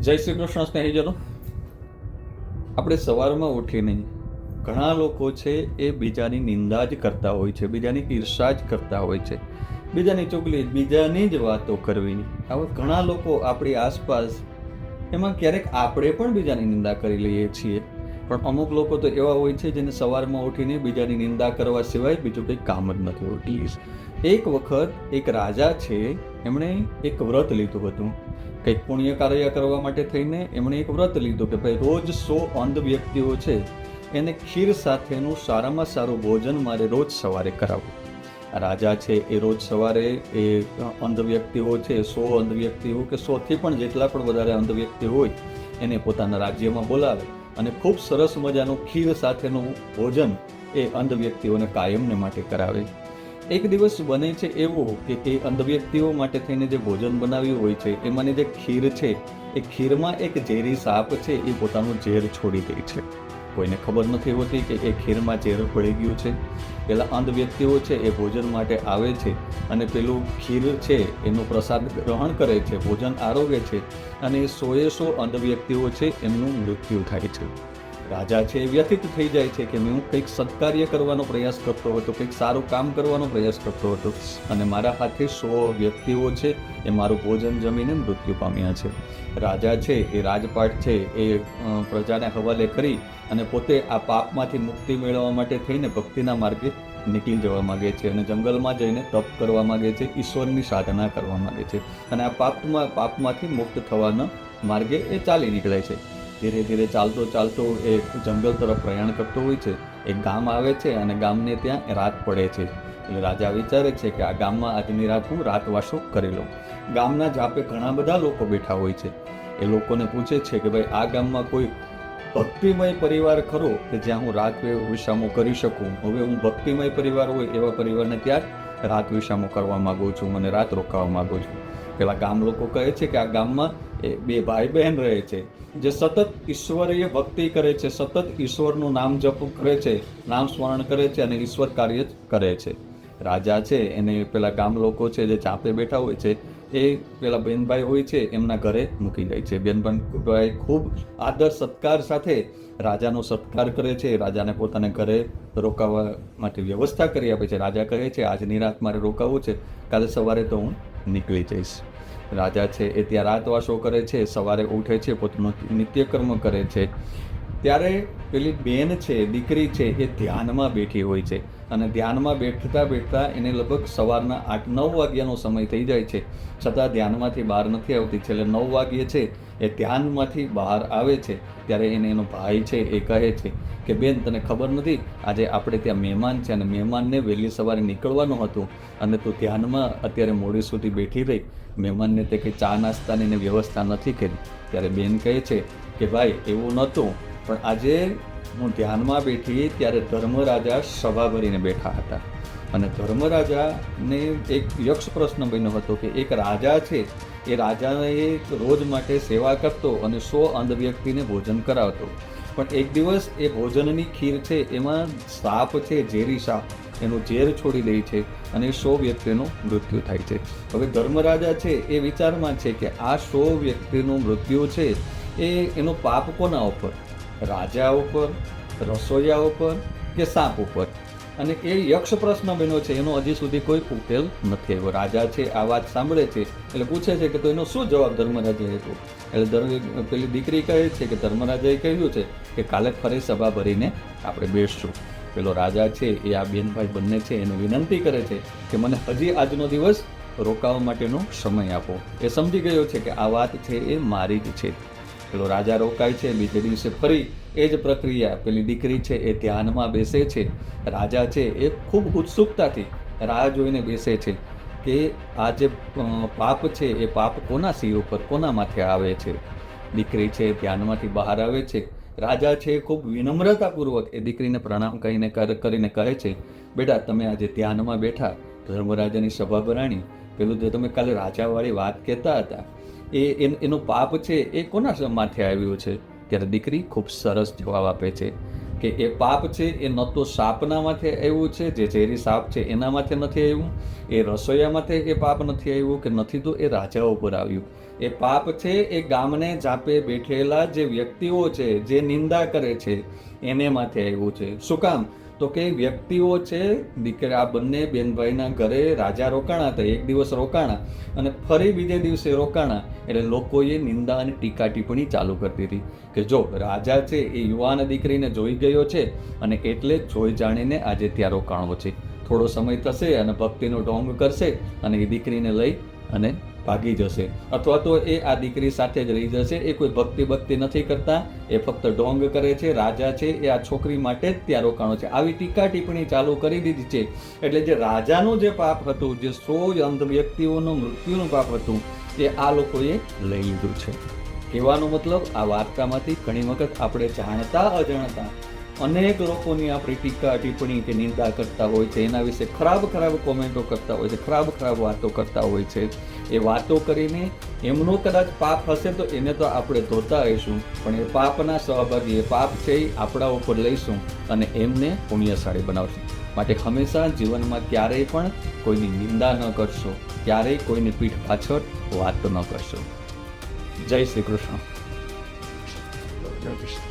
જય શ્રી કૃષ્ણ સ્નેહીજનો. આપણે સવારમાં ઉઠીને ઘણા લોકો છે એ બીજાની નિંદા જ કરતા હોય છે, બીજાની ઈર્ષા જ કરતા હોય છે, બીજાની ચુગલી, બીજાની જ વાતો કરવી આવા ઘણા લોકો આપણી આસપાસ એમાં ક્યારેક આપણે પણ બીજાની નિંદા કરી લઈએ છીએ. પણ અમુક લોકો તો એવા હોય છે જેને સવારમાં ઉઠીને બીજાની નિંદા કરવા સિવાય બીજું કંઈ કામ જ નથી હોતું. એક વખત એક રાજા છે, એમણે એક વ્રત લીધું હતું. કંઈક પુણ્ય કાર્ય કરવા માટે થઈને એમણે એક વ્રત લીધું કે ભાઈ રોજ સો અંધ વ્યક્તિઓ છે, એને ખીર સાથેનું સારામાં સારું ભોજન મારે રોજ સવારે કરાવવું. રાજા છે એ રોજ સવારે એ અંધ વ્યક્તિઓ છે, સો અંધ વ્યક્તિઓ કે સોથી પણ જેટલા પણ વધારે અંધ વ્યક્તિ હોય, એને પોતાના રાજ્યમાં બોલાવે. અને ખૂબ સરસ મજાનું ખીર સાથેનું ભોજન એ અંધ વ્યક્તિઓને કાયમને માટે કરાવે. એક દિવસ બને છે એવો કે એ અંધ વ્યક્તિઓ માટે થઈને જે ભોજન બનાવ્યું હોય છે, એમાંની જે ખીર છે, એ ખીરમાં એક ઝેરી સાપ છે, એ પોતાનું ઝેર છોડી દે છે. કોઈને ખબર નથી હોતી કે એ ખીરમાં ઝેર પડી ગયું છે. પેલા અંધ વ્યક્તિઓ છે એ ભોજન માટે આવે છે અને પેલું ખીર છે એનો પ્રસાદ ગ્રહણ કરે છે, ભોજન આરોગે છે અને સોએ સો અંધ વ્યક્તિઓ છે એમનું મૃત્યુ થાય છે. રાજા છે એ વ્યથિત થઈ જાય છે કે હું કંઈક સત્કાર્ય કરવાનો પ્રયાસ કરતો હતો, કંઈક સારું કામ કરવાનો પ્રયાસ કરતો હતો અને મારા હાથે સો વ્યક્તિઓ છે એ મારું ભોજન જમીને મૃત્યુ પામ્યા છે. રાજા છે, એ રાજપાટ છે, એ પ્રજાને હવાલે કરી અને પોતે આ પાપમાંથી મુક્તિ મેળવવા માટે થઈને ભક્તિના માર્ગે નીકળી જવા માગે છે અને જંગલમાં જઈને તપ કરવા માંગે છે, ઈશ્વરની સાધના કરવા માંગે છે અને આ પાપમાં, પાપમાંથી મુક્ત થવાના માર્ગે એ ચાલી નીકળે છે. ધીરે ધીરે ચાલતો ચાલતો એ જંગલ તરફ પ્રયાણ કરતો હોય છે. એક ગામ આવે છે અને ગામને ત્યાં રાત પડે છે. એટલે રાજા વિચારે છે કે આ ગામમાં આજની રાત હું રાતવાસો કરી લઉં. ગામના જાપે ઘણા બધા લોકો બેઠા હોય છે. એ લોકોને પૂછે છે કે ભાઈ, આ ગામમાં કોઈ ભક્તિમય પરિવાર ખરો કે જ્યાં હું રાત વિશ્રામો કરી શકું? હવે હું ભક્તિમય પરિવાર હોય એવા પરિવારને ત્યાં રાત વિશ્રામો કરવા માગું છું, મને રાત રોકાવા માગું છું. પેલા ગામ લોકો કહે છે કે આ ગામમાં એ બે ભાઈ બહેન રહે છે. જે સતત ઈશ્વરીય ભક્તિ કરે છે, સતત ઈશ્વરનું નામ જપ કરે છે, નામ સ્મરણ કરે છે અને ઈશ્વર કાર્ય કરે છે. રાજા છે, એને પેલા ગામ લોકો છે જે ચાપે બેઠા હોય છે, એ પેલા બેનભાઈ હોય છે, એમના ઘરે મૂકી જાય છે. બેનભાઈ ખૂબ આદર, સત્કાર સાથે રાજાનો સત્કાર કરે છે. રાજાને પોતાને ઘરે રોકાવા માટે વ્યવસ્થા કરી આપે છે. રાજા કહે છે, આજની રાત મારે રોકાવું છે. કાલે સવારે તો હું નીકળી જઈશ. રાજા છે એ ત્યાં રાતવાસો કરે છે સવારે ઉઠે છે પોતાનું નિત્યકર્મ કરે છે. ત્યારે પેલી બેન છે, દીકરી છે, એ ધ્યાનમાં બેઠી હોય છે અને ધ્યાનમાં બેઠતા બેઠતા એને લગભગ સવારના આઠ, નવ વાગ્યાનો સમય થઈ જાય છે. છતાં ધ્યાનમાંથી બહાર નથી આવતી. છેલ્લે નવ વાગ્યે છે, એ ધ્યાનમાંથી બહાર આવે છે. ત્યારે એને એનો ભાઈ છે, એ કહે છે કે, બેન, તને ખબર નથી? આજે આપણે ત્યાં મહેમાન છે અને મહેમાનને વહેલી સવારે નીકળવાનું હતું અને તું ધ્યાનમાં અત્યારે મોડી સુધી બેઠી રહી. મહેમાનને તે કંઈ ચા નાસ્તાની વ્યવસ્થા નથી કરી. ત્યારે બેન કહે છે કે, ભાઈ, એવું નહોતું. પણ આજે હું ધ્યાનમાં બેઠી ત્યારે ધર્મરાજા સભા ભરીને બેઠા હતા. અને ધર્મરાજાને એક યક્ષ પ્રશ્ન બન્યો હતો કે એક રાજા છે, એ રાજાને રોજ માટે સેવા કરતો અને સો અંધ વ્યક્તિને ભોજન કરાવતો. પણ એક દિવસ એ ભોજનની ખીર છે, એમાં સાપ છે, ઝેરી સાપ, એનું ઝેર છોડી દે છે અને સો વ્યક્તિનું મૃત્યુ થાય છે. હવે ધર્મરાજા છે, એ વિચારમાં છે કે આ સો વ્યક્તિનું મૃત્યુ છે, એ એનો પાપ કોના ઉપર? રાજા ઉપર, રસોઈયા ઉપર કે સાપ ઉપર. અને એ યક્ષ પ્રશ્ન બન્યો છે, એનો હજી સુધી કોઈ ઉકેલ નથી આવ્યો. રાજા છે, આ વાત સાંભળે છે, એટલે પૂછે છે કે તો એનો શું જવાબ ધર્મરાજાએ હતો એટલે પેલી દીકરી કહે છે કે ધર્મરાજાએ કહ્યું છે કે કાલે ફરી સભા ભરીને આપણે બેસશું. પેલો રાજા છે, એ આ બેનભાઈ બંને છે, એને વિનંતી કરે છે કે મને હજી આજનો દિવસ રોકાવા માટેનો સમય આપો. એ સમજી ગયો છે કે આ વાત છે, એ મારી જ છે. પેલો રાજા રોકાય છે, બીજે દિવસે ફરી એ જ પ્રક્રિયા, પેલી દીકરી છે એ ધ્યાનમાં બેસે છે. રાજા છે એ ખૂબ ઉત્સુકતાથી રાહ જોઈને બેસે છે કે આ જે પાપ છે એ પાપ કોના સિંહ ઉપર, કોના માથે આવે છે? દીકરી છે ધ્યાનમાંથી બહાર આવે છે. રાજા છે ખૂબ વિનમ્રતાપૂર્વક એ દીકરીને પ્રણામ કહીને કરીને કહે છે, બેટા, તમે આજે ધ્યાનમાં બેઠા, ધર્મરાજાની સભા ભરાણી. પેલું જે તમે કાલે રાજાવાળી વાત કહેતા હતા. એ એન- પાપ છે એ કોના માથે આવ્યું છે? ત્યારે દીકરી ખૂબ સરસ જવાબ આપે છે કે એ પાપ છે એ ન તો સાપના માથે આવ્યું છે, જે ઝેરી સાપ છે એના માથે નથી આવ્યું. એ રસોઈયા માથે એ પાપ નથી આવ્યું કે નથી તો એ રાજા ઉપર આવ્યું. એ પાપ છે એ ગામને જાપે બેઠેલા જે વ્યક્તિઓ છે, જે નિંદા કરે છે, એને માથે આવ્યું છે. શું કામ? તો કે વ્યક્તિઓ છે, દીકરા આ બંને બેનભાઈના ઘરે રાજા રોકાણા હતા, એક દિવસ રોકાણા અને ફરી બીજે દિવસે રોકાણા એટલે લોકોએ નિંદા અને ટીકા ટિપ્પણી ચાલુ કરતી હતી કે જો રાજા છે એ યુવાન દીકરીને જોઈ ગયો છે અને એટલે જોઈ જાણીને આજે ત્યાં રોકાણો છે. થોડો સમય થશે અને ભક્તિનો ઢોંગ કરશે અને એ દીકરીને લઈ અને ભાગી જશે. અથવા તો એ આ દીકરી સાથે જ રહી જશે. એ કોઈ ભક્તિ ભક્તિ નથી કરતા. એ ફક્ત ઢોંગ કરે છે, રાજા છે. એ આ છોકરી માટે જ ત્યાં રોકાણો છે. આવી ટીકા ટિપ્પણી ચાલુ કરી દીધી છે. એટલે જે રાજાનું જે પાપ હતું, જે સો અંધ વ્યક્તિઓનું મૃત્યુનું પાપ હતું, એ આ લોકોએ લઈ લીધું છે. કહેવાનો મતલબ આ વાર્તામાંથી ઘણી વખત આપણે જાણતા, અજાણતા અનેક લોકોની આપણી ટીકા ટિપ્પણી કે નિંદા કરતા હોય છે, એના વિશે ખરાબ ખરાબ કોમેન્ટો કરતા હોય છે, ખરાબ ખરાબ વાતો કરતા હોય છે. એ વાતો કરીને એમનો કદાચ પાપ હશે તો એને તો આપણે ધોતા રહીશું, પણ એ પાપના સહભાગી, એ પાપ છે એ આપણા ઉપર લઈશું અને એમને પુણ્યશાળી બનાવશું. માટે હંમેશા જીવનમાં ક્યારેય પણ કોઈની નિંદા ન કરશો, ક્યારેય કોઈની પીઠ પાછળ વાત ન કરશો. જય શ્રી કૃષ્ણ. જય કૃષ્ણ.